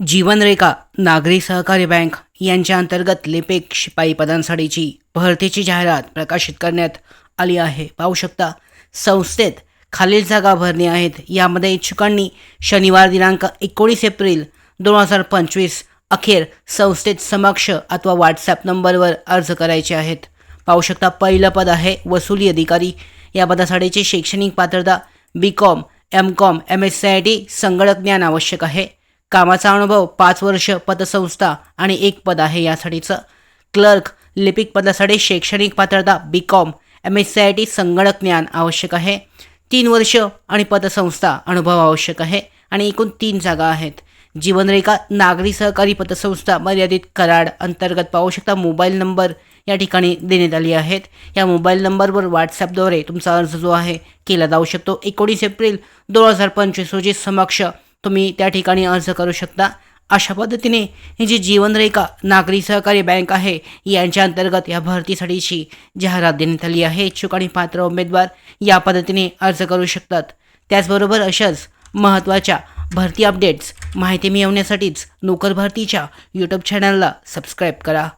जीवनरेखा नागरी सहकारी बँक यांच्या अंतर्गत लिपिक शिपाई पदांसाठीची भरतीची जाहिरात प्रकाशित करण्यात आली आहे. पाहू शकता संस्थेत खालील जागा भरणे आहेत. यामध्ये इच्छुकांनी शनिवार दिनांक एकोणीस एप्रिल दोन हजार पंचवीस अखेर संस्थेत समक्ष अथवा व्हॉट्सॲप नंबरवर अर्ज करायचे आहेत. पाहू शकता पहिलं पद आहे वसुली अधिकारी. या पदासाठीची शैक्षणिक पात्रता B Com M Com M S C I T संगणक ज्ञान आवश्यक आहे. कामाचा अनुभव पाच वर्ष पतसंस्था आणि एक पद आहे यासाठीचं. क्लर्क लिपिक पदासाठी शैक्षणिक पात्रता B Com M S C I T संगणक ज्ञान आवश्यक आहे. तीन वर्ष आणि पतसंस्था अनुभव आवश्यक आहे आणि एकूण तीन जागा आहेत. जीवनरेखा नागरी सहकारी पतसंस्था मर्यादित कराड अंतर्गत पाहू शकता मोबाईल नंबर या ठिकाणी देण्यात आली आहेत. या मोबाईल नंबरवर व्हॉट्सॲपद्वारे तुमचा अर्ज जो आहे केला जाऊ शकतो. एकोणीस एप्रिल दोन हजार पंचवीस रोजी समक्ष तुम्ही त्या ठिकाणी अर्ज करू शकता. अशा पद्धतीने ही जी जीवनरेखा नागरी सहकारी बँक आहे यांच्या अंतर्गत या भरतीसाठीची जाहिरात देण्यात आली आहे. इच्छुक आणि पात्र उमेदवार या पद्धतीने अर्ज करू शकतात. त्याचबरोबर अशाच महत्त्वाच्या भरती अपडेट्स माहिती मिळवण्यासाठीच नोकर भरतीच्या यूट्यूब चॅनलला सबस्क्राईब करा.